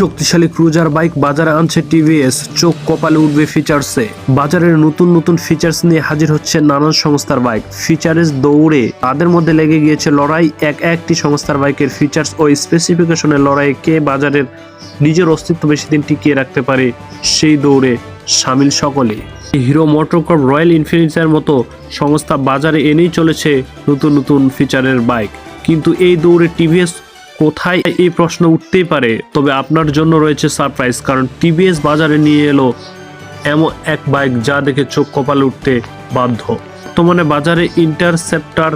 শক্তিশালী cruiser bike বাজারে আনছে টিভিএস। চোখ কপালে উঠবে ফিচার্সে। বাজারের নতুন নতুন ফিচার্স নিয়ে হাজির হচ্ছে নানান সংস্থার বাইক। ফিচার্স দৌড়ে তাদের মধ্যে লেগে গিয়েছে লড়াই। এক একটি সংস্থার বাইকের ফিচার্স ও স্পেসিফিকেশনের লড়াইয়ে কে বাজারের নিজের অস্তিত্ব বেশি দিন টিকিয়ে রাখতে পারে সেই দৌড়ে সামিল সকলে। হিরো মোটরকপ রয়্যাল ইনফিনিক্সের মতো সংস্থা বাজারে এনেই চলেছে নতুন নতুন ফিচারের বাইক। কিন্তু এই দৌড়ে টিভিএস কোথায় এই প্রশ্ন উঠতেই পারে। তবে আপনার জন্য রয়েছে সারপ্রাইজ কারণ টিভিএস বাজারে নিয়ে এলো এমন এক বাইক যা দেখে চোখ কপালে উঠতে বাধ্য। বর্তমানে বাজারে ইন্টারসেপ্টার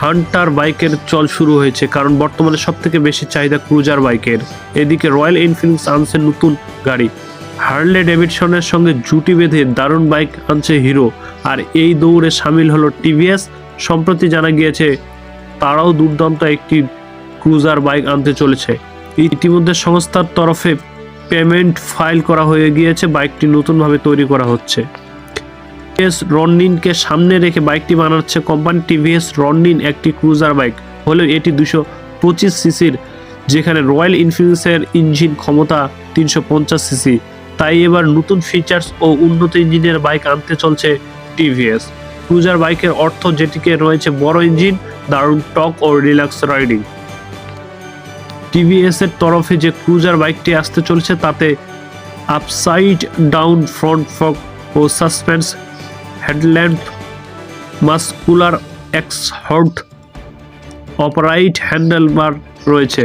হান্টার বাইকের চল শুরু হয়েছে, কারণ বর্তমানে সব থেকে বেশি চাহিদা ক্রুজার বাইকের এদিকে রয়্যাল এনফিল্ডস আনছে নতুন গাড়ি। হার্লে ডেভিডসনের সঙ্গে জুটি বেঁধে দারুণ বাইক আনছে হিরো আর এই দৌড়ে সামিল হলো টিভিএস সম্প্রতি জানা গিয়েছে, তারাও দুর্দান্ত একটি ক্রুজার বাইক আনতে চলেছে। ইতিমধ্যে সংস্থার তরফে পেমেন্ট ফাইল করা হয়ে গিয়েছে, বাইকটি নতুনভাবে তৈরি করা হচ্ছে। টিভিএস রননিনকে সামনে রেখে বাইকটি বানাচ্ছে কোম্পানি টিভিএস রননিন, একটি ক্রুজার বাইক। হলেও এটি দুশো পঁচিশ সিসির, যেখানে রয়্যাল ইনফিনিক্সের ইঞ্জিন ক্ষমতা তিনশো পঞ্চাশ সিসি। তাই এবার নতুন ফিচার্স ও উন্নত ইঞ্জিনের বাইক আনতে চলছে টিভিএস। ক্রুজার বাইকের অর্থ যেটিকে রয়েছে বড় ইঞ্জিন, দারুণ টক ও রিল্যাক্স রাইডিং। টিভিএস এর তরফে যে ক্রুজার বাইকটি আসতে চলছে, তাতে আপসাইড ডাউন ফ্রন্ট ফক ও suspension headlamp muscular exhaust upright handlebar রয়েছে।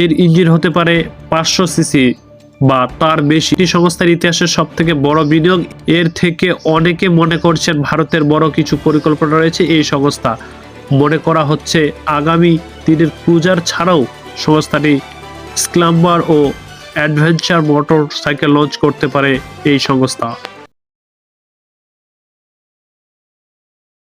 এর ইঞ্জিন হতে পারে পাঁচশো সিসি বা তার বেশি। সংস্থার ইতিহাসের সব থেকে বড় বিনিয়োগ। এর থেকে অনেকে মনে করছেন ভারতের বড় কিছু পরিকল্পনা রয়েছে এই সংস্থা। মনে করা হচ্ছে আগামী দিনের ক্রুজার ছাড়াও সংস্থাটি স্ক্লাম্বার ও অ্যাডভেঞ্চার মোটর সাইকেল লঞ্চ করতে পারে এই সংস্থা।